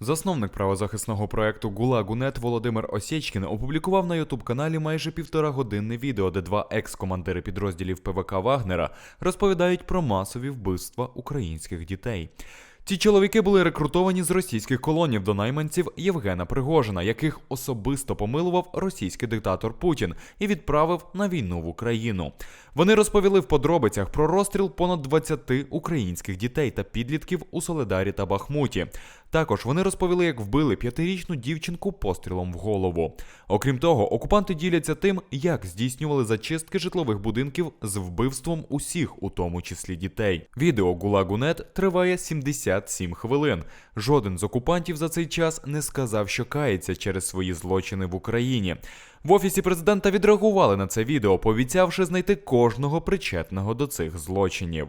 Засновник правозахисного проекту Гулагунет Володимир Осєчкін опублікував на ютуб-каналі майже півторагодинне відео, де два екс-командири підрозділів ПВК Вагнера розповідають про масові вбивства українських дітей. Ці чоловіки були рекрутовані з російських колонів до найманців Євгена Пригожина, яких особисто помилував російський диктатор Путін і відправив на війну в Україну. Вони розповіли в подробицях про розстріл понад 20 українських дітей та підлітків у Соледарі та Бахмуті. Також вони розповіли, як вбили п'ятирічну дівчинку пострілом в голову. Окрім того, окупанти діляться тим, як здійснювали зачистки житлових будинків з вбивством усіх, у тому числі дітей. Відео Гулагунет триває 77 хвилин. Жоден з окупантів за цей час не сказав, що кається через свої злочини в Україні. В офісі президента відреагували на це відео, пообіцявши знайти кожного причетного до цих злочинів.